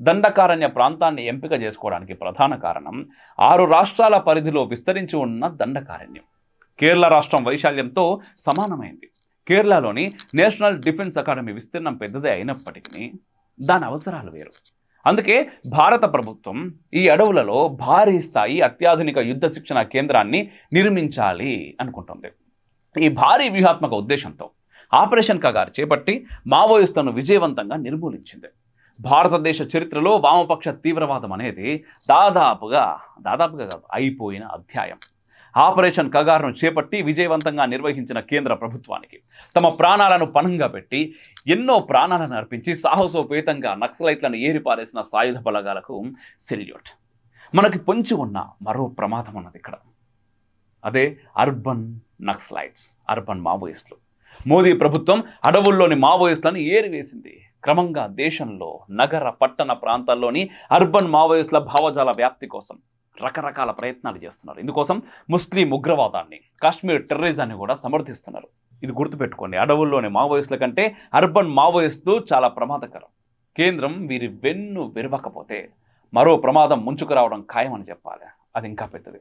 దండకారణ్య ప్రాంతాన్ని ఎంపిక చేసుకోవడానికి ప్రధాన కారణం ఆరు రాష్ట్రాల పరిధిలో విస్తరించి ఉన్న దండకారణ్యం. కేరళ రాష్ట్రం వైశాల్యంతో సమానమైంది. కేరళలోని నేషనల్ డిఫెన్స్ అకాడమీ విస్తీర్ణం పెద్దదే అయినప్పటికీ దాని అవసరాలు వేరు. అందుకే భారత ప్రభుత్వం ఈ అడవులలో భారీ స్థాయి అత్యాధునిక యుద్ధ శిక్షణ కేంద్రాన్ని నిర్మించాలి అనుకుంటుంది. ఈ భారీ వ్యూహాత్మక ఉద్దేశంతో ఆపరేషన్ కగారు చేపట్టి మావోయిస్టులను విజయవంతంగా నిర్మూలించింది. భారతదేశ చరిత్రలో వామపక్ష తీవ్రవాదం అనేది దాదాపుగా దాదాపుగా కాదు అయిపోయిన అధ్యాయం. ఆపరేషన్ కగార్ను చేపట్టి విజయవంతంగా నిర్వహించిన కేంద్ర ప్రభుత్వానికి తమ ప్రాణాలను పణంగా పెట్టి ఎన్నో ప్రాణాలను అర్పించి సాహసోపేతంగా నక్సలైట్లను ఏరిపారేసిన సాయుధ బలగాలకు సెల్యూట్. మనకి పొంచి ఉన్న మరో ప్రమాదం ఉన్నది ఇక్కడ. అదే అర్బన్ నక్సలైట్స్ అర్బన్ మావోయిస్టులు. మోదీ ప్రభుత్వం అడవుల్లోని మావోయిస్టులను ఏరివేసింది. క్రమంగా దేశంలో నగర పట్టణ ప్రాంతాల్లోని అర్బన్ మావోయిస్టుల భావజాల వ్యాప్తి కోసం రకరకాల ప్రయత్నాలు చేస్తున్నారు. ఇందుకోసం ముస్లిం ఉగ్రవాదాన్ని కాశ్మీర్ టెర్రరిజాన్ని కూడా సమర్థిస్తున్నారు. ఇది గుర్తుపెట్టుకోండి అడవుల్లోని మావోయిస్టుల కంటే అర్బన్ మావోయిస్టులు చాలా ప్రమాదకరం. కేంద్రం వీరి వెన్ను విరవకపోతే మరో ప్రమాదం ముంచుకు రావడం ఖాయమని చెప్పాలి. అది ఇంకా పెద్దది.